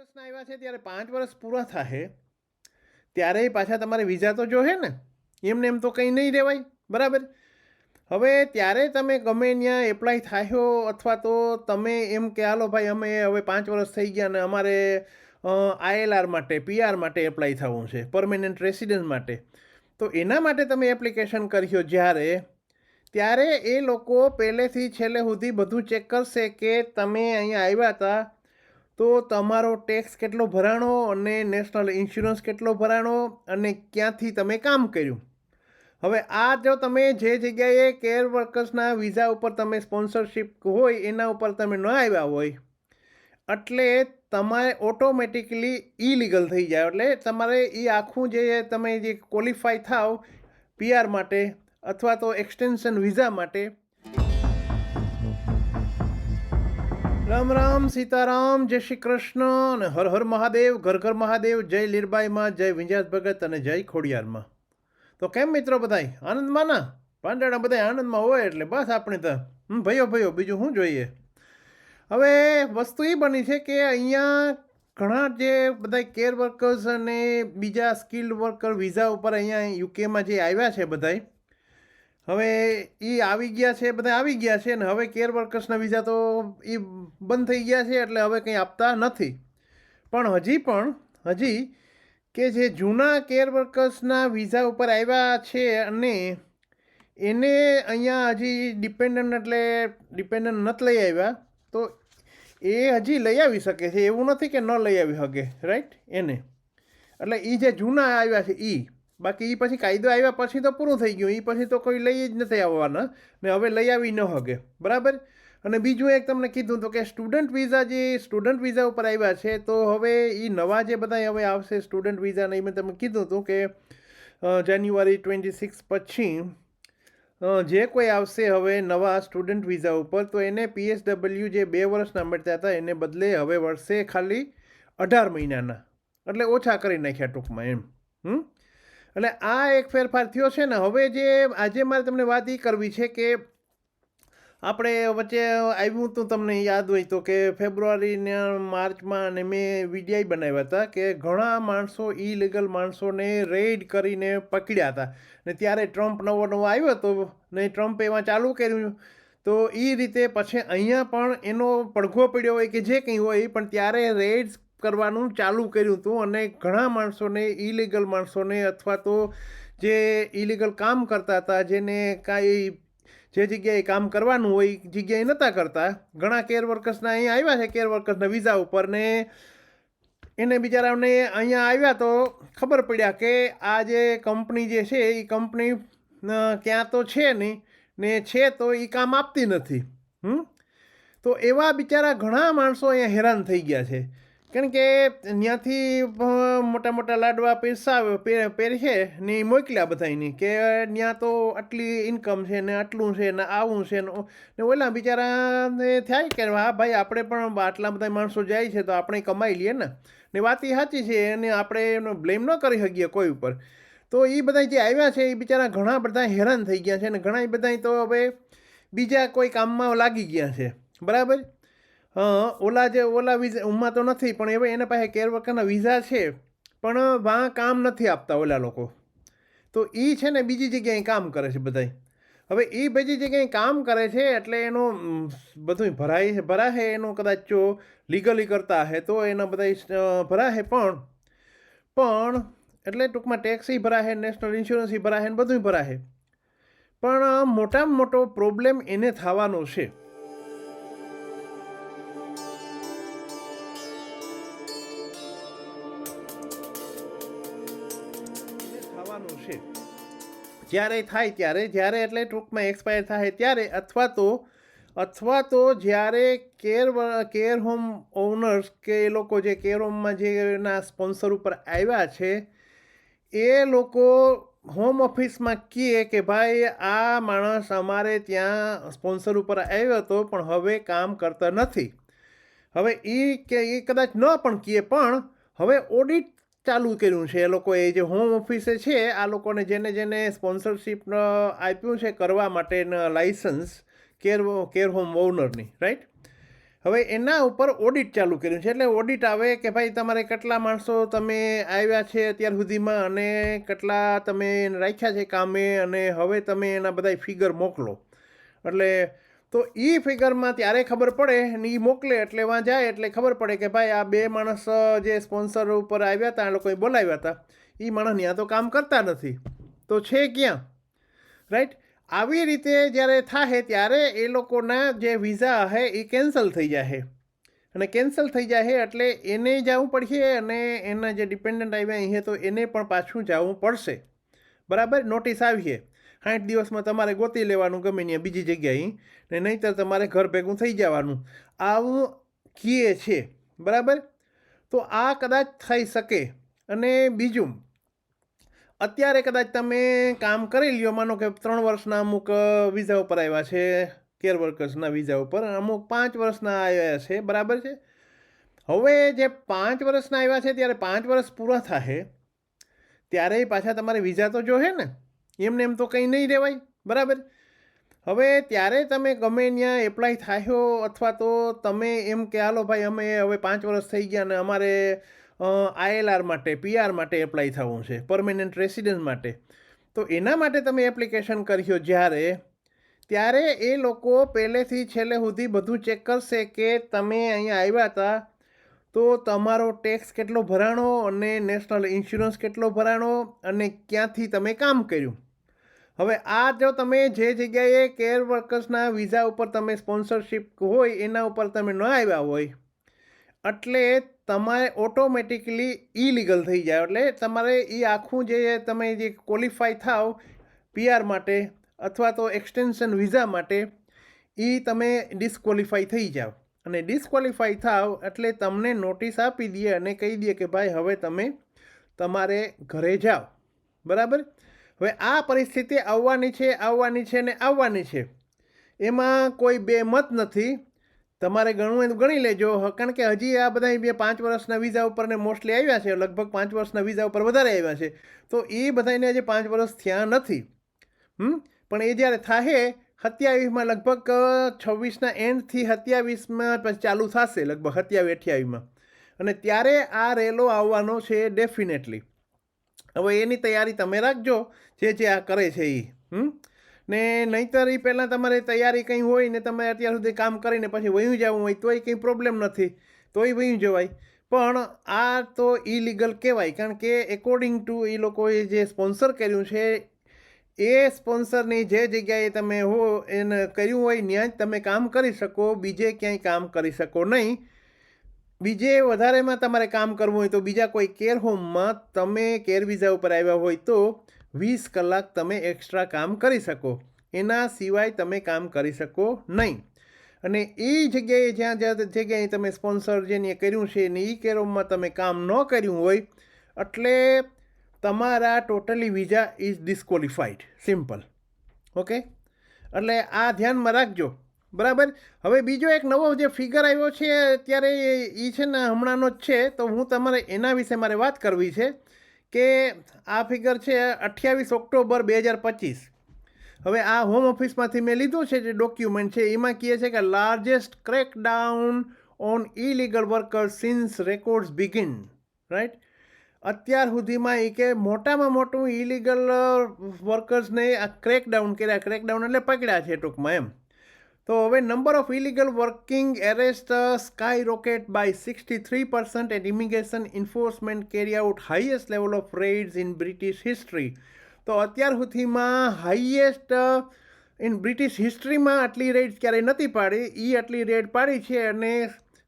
વર્ષના આવ્યા છે, ત્યારે પાંચ વર્ષ પૂરા થાય ત્યારે પાછા તમારે વિઝા તો જોશે ને, એમને એમ તો કંઈ નહીં રહેવાય બરાબર? હવે ત્યારે તમે ગમે ત્યાં એપ્લાય થાયો અથવા તો તમે એમ કે, હાલો ભાઈ, અમે હવે પાંચ વર્ષ થઈ ગયા ને અમારે આઈએલઆર માટે પીઆર માટે એપ્લાય થવું છે પરમેનન્ટ રેસિડન્ટ માટે. તો એના માટે તમે એપ્લિકેશન કર્યો જ્યારે, ત્યારે એ લોકો પહેલેથી છેલ્લે સુધી બધું ચેક કરશે કે તમે અહીંયા આવ્યા હતા તો તમારો ટેક્સ કેટલો ભરાણો અને નેશનલ ઇન્સ્યોરન્સ કેટલો ભરાણો અને ક્યાંથી તમે કામ કર્યું? હવે આ જો તમે જે જગ્યાએ કેર વર્કર્સના વિઝા ઉપર તમે સ્પોન્સરશિપ હોય, એના ઉપર તમે ન આવ્યા હોય, એટલે તમારે ઓટોમેટિકલી ઇલીગલ થઈ જાય. એટલે તમારે એ આખું જે તમે જે ક્વોલિફાય થાવ પીઆર માટે અથવા તો એક્સટેન્શન વિઝા માટે રામ રામ સીતારામ, જય શ્રી કૃષ્ણ અને હર હર મહાદેવ, ઘર ઘર મહાદેવ, જય લીરબાઈમાં, જય વિંજાસ ભગત અને જય ખોડિયારમાં. તો કેમ મિત્રો બધાય? આનંદમાં ના? પાંડાણા બધા આનંદમાં હોય એટલે બસ આપણે તો ભયો ભયો, બીજું શું જોઈએ? હવે વસ્તુ એ બની છે કે અહીંયા ઘણા જે બધા કેર વર્કર્સ અને બીજા સ્કિલ્ડ વર્કર વિઝા ઉપર અહીંયા યુકેમાં જે આવ્યા છે બધાય હવે એ આવી ગયા છે, બધા આવી ગયા છે ને હવે કેર વર્કર્સના વિઝા તો એ બંધ થઈ ગયા છે એટલે હવે કંઈ આપતા નથી. પણ હજી પણ, હજી કે જે જૂના કેર વર્કર્સના વિઝા ઉપર આવ્યા છે અને એને અહીંયા હજી ડિપેન્ડન્ટ એટલે ડિપેન્ડન્ટ નથી લઈ આવ્યા, તો એ હજી લઈ આવી શકે છે. એવું નથી કે ન લઈ આવી શકે, રાઈટ? એને. એટલે એ જે જૂના આવ્યા છે એ બાકી એ પછી કાયદો આવ્યા પછી તો પૂરું થઈ ગયું. એ પછી તો કોઈ લઈ જ નથી આવવાના. ને હવે લઈ આવી ન હગે. બરાબર? અને બીજું એક તમને કીધું તો કે સ્ટુડન્ટ વિઝા જે સ્ટુડન્ટ વિઝા ઉપર આવ્યા છે, તો હવે એ નવા જે બધા હવે આવશે સ્ટુડન્ટ વિઝાને એ મેં તમને કીધું હતું કે જાન્યુઆરી ટ્વેન્ટી સિક્સ પછી જે કોઈ આવશે હવે નવા સ્ટુડન્ટ વિઝા ઉપર, તો એને પીએસડબલ્યુ જે બે વર્ષના મળતા હતા, એને બદલે હવે વર્ષે ખાલી અઢાર મહિનાના. એટલે ઓછા કરી નાખ્યા ટૂંકમાં એમ. હમ? એટલે આ એક ફેરફાર થયો છે ને, હવે જે આજે મારે તમને વાત એ કરવી છે કે આપણે વચ્ચે આવ્યું હતું તમને યાદ હોય તો કે ફેબ્રુઆરીના માર્ચમાં અને મેં વીડિયો બનાવ્યા હતા કે ઘણા માણસો ઇલીગલ માણસોને રેડ કરીને પકડ્યા હતા. ને ત્યારે ટ્રમ્પ નવો નવો આવ્યો હતો ને ટ્રમ્પે એમાં ચાલુ કર્યું. તો એ રીતે પછી અહીંયા પણ એનો પડઘો પડ્યો હોય કે જે કંઈ હોય, પણ ત્યારે રેડ્સ કરવાનું ચાલુ કર્યું હતું અને ઘણા માણસોને ઇલીગલ માણસોને અથવા તો જે ઇલીગલ કામ કરતા હતા, જેને કાંઈ જે જગ્યાએ કામ કરવાનું હોય જગ્યાએ નહોતા કરતા. ઘણા કેર વર્કર્સના અહીંયા આવ્યા છે કેર વર્કર્સના વિઝા ઉપર ને એને બિચારાઓને અહીંયા આવ્યા તો ખબર પડ્યા કે આ જે કંપની જે છે, એ કંપની ક્યાં તો છે નહીં, ને છે તો એ કામ આપતી નથી. હમ? તો એવા બિચારા ઘણા માણસો અહીંયા હેરાન થઈ ગયા છે. કારણ કે ત્યાંથી મોટા મોટા લાડવા પૈસા પહેરશે ને મોકલ્યા બધાની કે ત્યાં તો આટલી ઇન્કમ છે ને આટલું છે ને આવું છે ને ઓલા બિચારા થાય કે હા ભાઈ આપણે પણ આટલા બધા માણસો જાય છે તો આપણે કમાઈ લઈએ ને. ને વાત એ સાચી છે અને આપણે એનો બ્લેમ ન કરી શકીએ કોઈ ઉપર. તો એ બધા જે આવ્યા છે એ બિચારા ઘણા બધા હેરાન થઈ ગયા છે અને ઘણા બધા તો હવે બીજા કોઈ કામમાં લાગી ગયા છે. બરાબર? ઓલા જે, ઓલા વિઝા, ઉમાં તો નથી, પણ હવે એના પાસે કેર વર્કરના વિઝા છે, પણ વાં કામ નથી આપતા ઓલા લોકો. તો એ છે ને બીજી જગ્યાએ કામ કરે છે બધાય. હવે એ બીજી જગ્યાએ કામ કરે છે એટલે એનો બધું ભરાય ભરાશે એનો કદાચ જો લીગલી કરતા હે તો એના બધા ભરાશે પણ પણ એટલે ટૂંકમાં ટેક્સી ભરાશે નેશનલ ઇન્સ્યોરન્સ ભરાશે બધું ભરાશે. પણ મોટામાં મોટો પ્રોબ્લેમ એને થવાનો છે. જ્યારે થાય ત્યારે, જ્યારે એટલે ટૂંકમાં એક્સપાયર થાય ત્યારે, અથવા તો અથવા તો જ્યારે કેર કેર હોમ ઓનર્સ કે એ લોકો જે કેર હોમમાં જેના સ્પોન્સર ઉપર આવ્યા છે, એ લોકો હોમ ઓફિસમાં કહે કે ભાઈ, આ માણસ અમારે ત્યાં સ્પોન્સર ઉપર આવ્યો હતો, પણ હવે કામ કરતા નથી. હવે એ કે એ કદાચ ન પણ કહે પણ હવે ઓડિટ ચાલુ કર્યું છે. એ લોકોએ જે હોમ ઓફિસે છે, આ લોકોને જેને જેને સ્પોન્સરશિપ આપ્યું છે કરવા માટે લાઇસન્સ કેર કેર હોમ ઓનરની રાઈટ હવે એના ઉપર ઓડિટ ચાલુ કર્યું છે. એટલે ઓડિટ આવે કે ભાઈ તમારે કેટલા માણસો તમે આવ્યા છે અત્યાર સુધીમાં અને કેટલા તમે રાખ્યા છે કામે અને હવે તમે એના બધા ફિગર મોકલો. એટલે તો એ ફિગરમાં ત્યારે ખબર પડે ને એ મોકલે એટલે વાં જાય એટલે ખબર પડે કે ભાઈ આ બે માણસ જે સ્પોન્સર ઉપર આવ્યા હતા આ લોકોએ બોલાવ્યા હતા એ માણસ ત્યાં તો કામ કરતા નથી. તો છે ક્યાં? રાઈટ આવી રીતે જ્યારે થાય ત્યારે એ લોકોના જે વિઝા હે એ કેન્સલ થઈ જાય અને કેન્સલ થઈ જાય એટલે એને જવું પડશે અને એના જે ડિપેન્ડન્ટ આવ્યા અહીંયા તો એને પણ પાછું જવું પડશે. બરાબર? નોટિસ આવીએ સાઠ દિવસમાં તમારે ગોતી લેવાનું ગમે ત્યાં બીજી જગ્યાએ. ને નહીંતર તમારે ઘર ભેગું થઈ જવાનું. આવું કીએ છે. બરાબર? તો આ કદાચ થઈ શકે. અને બીજું, અત્યારે કદાચ તમે કામ કરી લ્યો, માનો કે ત્રણ વર્ષના અમુક વિઝા ઉપર આવ્યા છે કેર વર્કર્સના વિઝા ઉપર. અમુક પાંચ વર્ષના આવ્યા છે, બરાબર છે? હવે જે પાંચ વર્ષના આવ્યા છે, ત્યારે પાંચ વર્ષ પૂરા થાય ત્યારે પાછા તમારે વિઝા તો જોશે ને? એમને એમ તો કંઈ નહીં રહેવાય બરાબર? હવે ત્યારે તમે ગમે ત્યાં એપ્લાય થયો અથવા તો તમે એમ કે, હાલો ભાઈ, અમે હવે પાંચ વર્ષ થઈ ગયા અને અમારે આઈએલઆર માટે પીઆર માટે એપ્લાય થવું છે પરમેનન્ટ રેસિડન્સ માટે. તો એના માટે તમે એપ્લિકેશન કર્યો જ્યારે, ત્યારે એ લોકો પહેલેથી છેલ્લે સુધી બધું ચેક કરશે કે તમે અહીંયા આવ્યા હતા, તો તમારો ટેક્સ કેટલો ભરાણો અને નેશનલ ઇન્સ્યોરન્સ કેટલો ભરાણો અને ક્યાંથી તમે કામ કર્યું? હવે આ જો તમે જે જગ્યાએ કેર વર્કર્સના વિઝા ઉપર તમે સ્પોન્સરશિપ હોય, એના ઉપર તમે ન આવ્યા હોય, એટલે તમારે ઓટોમેટિકલી ઇલીગલ થઈ જાય. એટલે તમારે એ આખું જે તમે જે ક્વોલિફાય થાવ પીઆર માટે અથવા તો એક્સટેન્શન વિઝા માટે, એ તમે ડિસ્કવોલિફાય થઈ જાઓ. અને ડિસ્કવોલિફાય થાવ એટલે તમને નોટિસ આપી દે અને કહી દે કે ભાઈ હવે તમે તમારે ઘરે જાઓ. બરાબર? હવે આ પરિસ્થિતિ આવવાની છે આવવાની છે ને આવવાની છે. એમાં કોઈ બે મત નથી. તમારે ગણવું એનું ગણી લેજો. કારણ કે હજી આ બધા બે પાંચ વર્ષના વિઝા ઉપર ને મોસ્ટલી આવ્યા છે. લગભગ પાંચ વર્ષના વિઝા ઉપર વધારે આવ્યા છે. તો એ બધાને હજી પાંચ વર્ષ થયા નથી. હમ? પણ એ જ્યારે થાહે, સત્યાવીસમાં લગભગ છવ્વીસના એન્ડથી સત્યાવીસમાં ચાલુ થશે, લગભગ સત્યાવીસ અઠ્યાવીસમાં. અને ત્યારે આ રેલો આવવાનો છે ડેફિનેટલી હવે એની તૈયારી તમે રાખજો, જે જે આ કરે છે એ હમ? ને નહીંતર એ પહેલાં તમારે તૈયારી કંઈ હોય ને તમે અત્યાર સુધી કામ કરીને પછી વયું જવું હોય, તોય કંઈ પ્રોબ્લેમ નથી, તોય વયું જવાય. પણ આ તો ઇલીગલ કહેવાય, કારણ કે એકોર્ડિંગ ટુ એ લોકોએ જે સ્પોન્સર કર્યું છે, એ સ્પોન્સરની જે જગ્યાએ તમે હો, એને કર્યું હોય ત્યાં જ તમે કામ કરી શકો, બીજે ક્યાંય કામ કરી શકો નહીં. બીજે વધારેમાં તમારે કામ કરવું હોય તો બીજા કોઈ કેર હોમમાં તમે કેર વિઝા ઉપર આવ્યા હોય તો વીસ કલાક તમે એક્સ્ટ્રા કામ કરી શકો. એના સિવાય તમે કામ કરી શકો નહીં. અને એ જગ્યાએ જ્યાં જ્યાં જગ્યાએ તમે સ્પોન્સર જેને કર્યું છે ને એ કેર હોમમાં તમે કામ ન કર્યું હોય, એટલે તમારા totally visa is disqualified simple okay એટલે આ ધ્યાનમાં રાખજો. બરાબર? હવે બીજો એક નવો જે ફિગર આવ્યો છે, અત્યારે એ છે ને હમણાંનો જ છે, તો હું તમારે એના વિશે મારે વાત કરવી છે કે આ ફિગર છે અઠ્યાવીસ ઓક્ટોબર બે હજાર પચીસ. હવે આ હોમ ઓફિસમાંથી મેં લીધું છે જે ડોક્યુમેન્ટ છે, એમાં કહે છે કે largest crack down on illegal worker since records begin right અત્યાર સુધીમાં એ કે મોટામાં મોટું ઇલીગલ વર્કર્સને આ ક્રેકડાઉન કર્યા ક્રેકડાઉન એટલે પકડ્યા છે ટૂંકમાં એમ. તો હવે number of illegal working arrest skyrocket by sixty three percent and immigration enforcement carry out highest level of raids in British history તો અત્યાર સુધીમાં હાઈએસ્ટ ઇન બ્રિટિશ હિસ્ટ્રીમાં આટલી રેડ ક્યારેય નથી પાડી. એ આટલી રેડ પાડી છે અને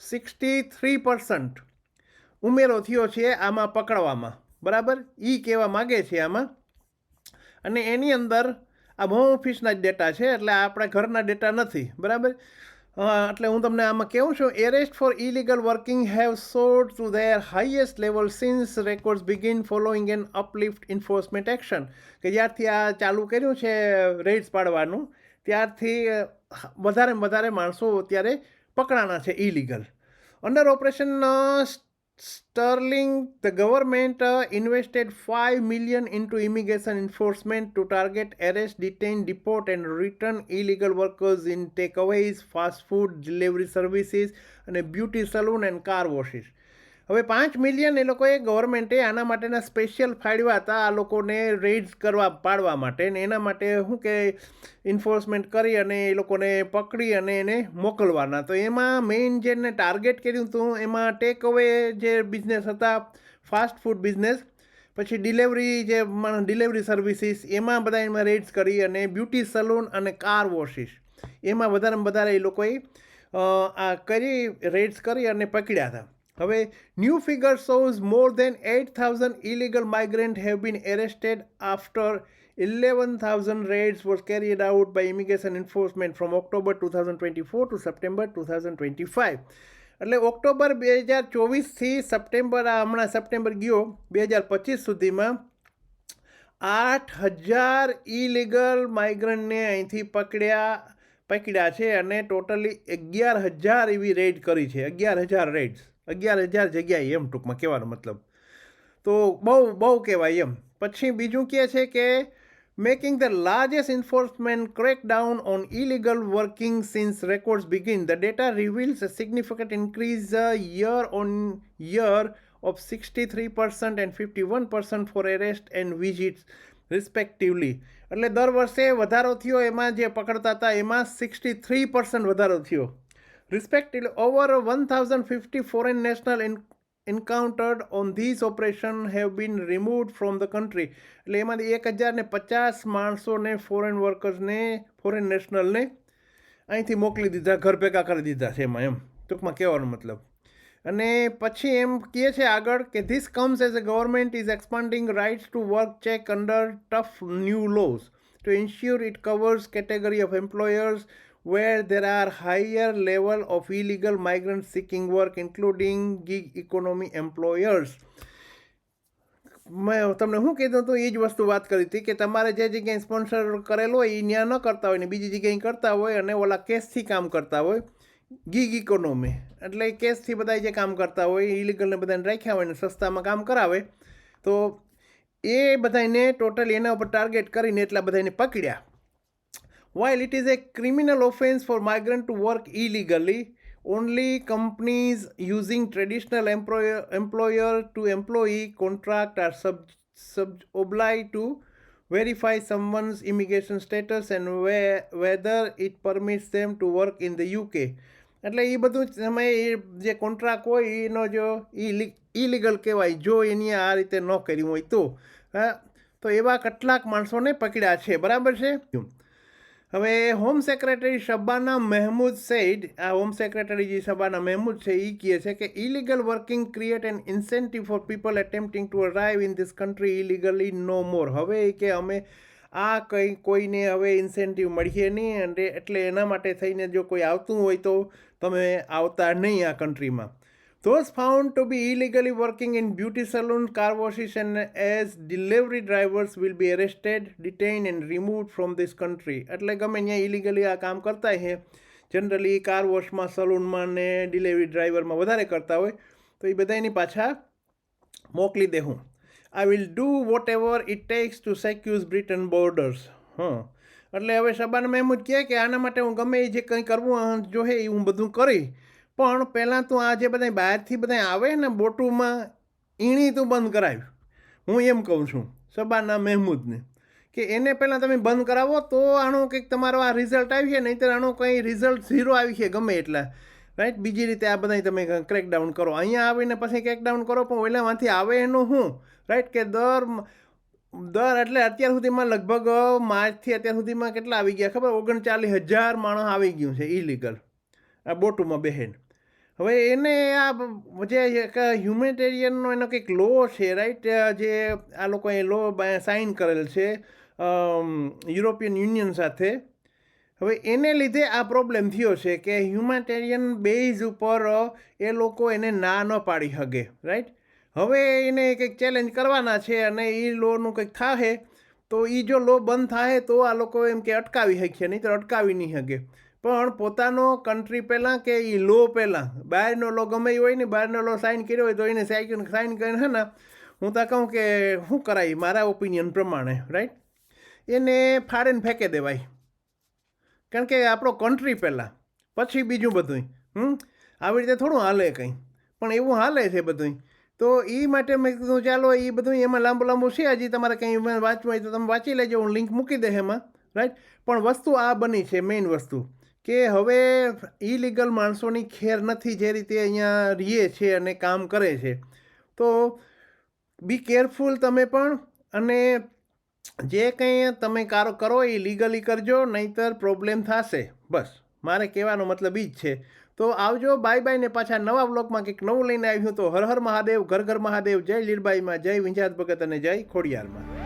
સિક્સટી થ્રી પર્સન્ટ ઉમેરો થયો છે આમાં પકડવામાં. બરાબર? એ કહેવા માગે છે આમાં. અને એની અંદર આ હોમ ઓફિસના જ ડેટા છે, એટલે આપણા ઘરના ડેટા નથી, બરાબર? એટલે હું તમને આમાં કહું છું arrest for illegal working have soared to their highest level since records begin following an uplift enforcement action કે જ્યારથી આ ચાલુ કર્યું છે રેડ્સ પાડવાનું, ત્યારથી વધારે વધારે માણસો અત્યારે પકડાણા છે illegal under operation Sterling, the government uh, invested 5 million into immigration enforcement to target arrest, detain, deport and return illegal workers in takeaways, fast food delivery services and a beauty salons and car washes. હવે પાંચ million એ લોકોએ ગવર્મેન્ટે આના માટેના special ફાળવ્યા હતા આ લોકોને raids કરવા, પાડવા માટે ને એના માટે શું કે ઇન્ફોર્સમેન્ટ કરી અને એ લોકોને પકડી અને એને મોકલવાના. તો એમાં મેઇન જેને ટાર્ગેટ કર્યું હતું, એમાં ટેક અવે જે બિઝનેસ હતા ફાસ્ટ ફૂડ બિઝનેસ પછી ડિલિવરી જે ડિલિવરી સર્વિસીસ એમાં બધા એમાં રેડ્સ કરી અને બ્યુટી સલૂન અને કાર વોશિસ એમાં વધારેમાં વધારે એ લોકોએ આ કરી રેડ્સ કરી અને પકડ્યા હતા. હવે new figure shows more than eight thousand illegal migrant have been arrested after eleven thousand raids was carried out by immigration enforcement from October two thousand twenty four to September two thousand twenty five એટલે October બે હજાર ચોવીસથી September, આ હમણાં September ગયો, બે હજાર પચીસ સુધીમાં આઠ હજાર ઇલીગલ માઇગ્રન્ટને અહીંથી પકડ્યા પકડ્યા છે અને ટોટલી અગિયાર હજાર એવી રેડ કરી છે, અગિયાર હજાર રેડ્સ અગિયાર હજાર જગ્યાએ એમ ટૂંકમાં કહેવાનો મતલબ તો બહુ બહુ કહેવાય એમ પછી બીજું કહે છે કે making the largest enforcement crackdown on illegal working since records begin. The data reveals a significant increase uh, year on year of 63% and 51% for arrest and visits respectively. એટલે દર વર્ષે વધારો થયો એમાં જે પકડતા હતા એમાં સિક્સટી થ્રી પર્સન્ટ વધારો થયો respectively over one thousand fifty foreign national encountered on these operation have been removed from the country. એટલે એમાંથી એક હજાર ને પચાસ માણસોને ફોરેન વર્કર્સને ફોરેન નેશનલને અહીંથી મોકલી દીધા, ઘર ભેગા કરી દીધા છે એમાં એમ. ટૂંકમાં કહેવાનો મતલબ. અને પછી એમ કહે છે આગળ કે this comes as a government is expanding rights to work check under tough new laws to ensure it covers category of employers where there are higher level of illegal migrants seeking work, including gig economy employers. મેં તમને શું કીધું હતું? એ જ વસ્તુ વાત કરી હતી કે તમારે જે જગ્યાએ સ્પોન્સર કરેલો હોય એ ત્યાં ન કરતા હોય ને બીજી જગ્યાએ કરતા હોય અને ઓલા કેસથી કામ કરતા હોય ગીગ ઇકોનોમી એટલે કેસથી બધા જે કામ કરતા હોય ઇલીગલને બધાને રાખ્યા હોય ને સસ્તામાં કામ કરાવે, તો એ બધાને ટોટલ એના ઉપર ટાર્ગેટ કરીને એટલા બધાને પકડ્યા. While it is a criminal offense for migrant to work illegally, only companies using traditional employer employer to employee contract are sub, sub obliged to verify someone's immigration status and where, whether it permits them to work in the UK. એટલે એ બધું જ સમયે એ જે contract હોય એનો જો illegal કહેવાય જો એની આ રીતે ન કર્યું હોય તો હા તો એવા કેટલાક માણસોને પકડ્યા છે બરાબર છે હવે હોમ સેક્રેટરી શબાના મહેમૂદ સૈદ, આ હોમ સેક્રેટરી જે શબાના મહેમૂદ છે એ કહે છે કે illegal working create an incentive for people attempting to arrive in this country illegally no more હવે કે અમે આ કંઈ, કોઈને હવે ઇન્સેન્ટિવ મળીએ નહીં અને એટલે એના માટે થઈને જો કોઈ આવતું હોય તો તમે આવતા નહીં આ કન્ટ્રીમાં Those found to be illegally working in beauty salons, car washes, and as delivery drivers will be arrested, detained, and removed from this country. એટલે ગમે ત્યાં ઇલીગલી આ કામ કરતા છે જનરલી કાર વોશમાં સલૂનમાં ને ડિલિવરી ડ્રાઈવરમાં વધારે કરતા હોય તો એ બધા એની પાછા મોકલી દે હું I will do whatever it takes to secure Britain borders હં. એટલે હવે શબાન મહેમૂદ કહે કે આના માટે હું ગમે એ જે કંઈ કરવું જોઈએ એ હું બધું કરી પણ પહેલાં તું આ જે બધા બહારથી બધા આવે ને બોટુમાં, ઈણી તું બંધ કરાવ્યું હું એમ કહું છું, સબાના મહેમૂદને, કે એને પહેલાં તમે બંધ કરાવો તો આનું કંઈક તમારો આ રિઝલ્ટ આવી છે નહીંતર આનું કંઈ રિઝલ્ટ ઝીરો આવી છે ગમે એટલા. રાઈટ બીજી રીતે આ બધા તમે ક્રેકડાઉન કરો. અહીંયા આવીને પછી ક્રેકડાઉન કરો, પણ ઓલામાંથી આવે એનું શું? રાઈટ કે દર દર એટલે અત્યાર સુધીમાં લગભગ માર્ચથી અત્યાર સુધીમાં કેટલા આવી ગયા? ખબર? ઓગણચાલીસ હજાર માણસ આવી ગયું છે ઇલીગલ આ બોટુમાં બહેન. હવે એને આ જે હ્યુમેટેરિયનનો એનો કંઈક લો છે રાઈટ જે આ લોકોએ લો સાઇન કરેલ છે યુરોપિયન યુનિયન સાથે. હવે એને લીધે આ પ્રોબ્લેમ થયો છે કે હ્યુમેટેરિયન બેઝ ઉપર એ લોકો એને ના ન પાડી શકે રાઈટ હવે એને કંઈક ચેલેન્જ કરવાના છે અને એ લોનું કંઈક થાશે તો એ જો લો બંધ થાય તો આ લોકો એમ કે અટકાવી શકીએ નહીં તો અટકાવી નહીં શકે પણ પોતાનો કન્ટ્રી પહેલાં કે એ લો પહેલાં? બહારનો લો ગમે હોય ને, બહારનો લો સાઇન કર્યો હોય તો એને સાઇન સાઇન કરીને હે ને હું તો કહું કે શું કરાય મારા ઓપિનિયન પ્રમાણે રાઈટ એને ફાડીને ફેંકી દેવાય. કારણ કે આપણો કન્ટ્રી પહેલાં, પછી બીજું બધું હમ? આવી રીતે થોડું હાલે કંઈ. પણ એવું હાલે છે બધું તો એ માટે મેં કીધું, ચાલો એ બધું એમાં લાંબુ લાંબુ છે. હજી તમારે કંઈ વાંચવું હોય તો તમે વાંચી લેજો, હું લિંક મૂકી દે એમાં રાઈટ પણ વસ્તુ આ બની છે મેઇન વસ્તુ. કે હવે ઇલીગલ માણસોની ખેર નથી જે રીતે અહીંયા રહીએ છે અને કામ કરે છે. તો બી કેરફુલ તમે પણ અને જે કંઈ તમે કારો કરો એ લીગલી કરજો, નહીંતર પ્રોબ્લેમ થશે. બસ, મારે કહેવાનો મતલબ એ જ છે. તો આવજો બાય બાય ને પાછા નવા બ્લોગમાં કંઈક નવું લઈને આવ્યું તો હર હર મહાદેવ, ઘર ઘર મહાદેવ, જય લીલબાઈમાં, જય વિંજાત ભગત અને જય ખોડિયારમાં.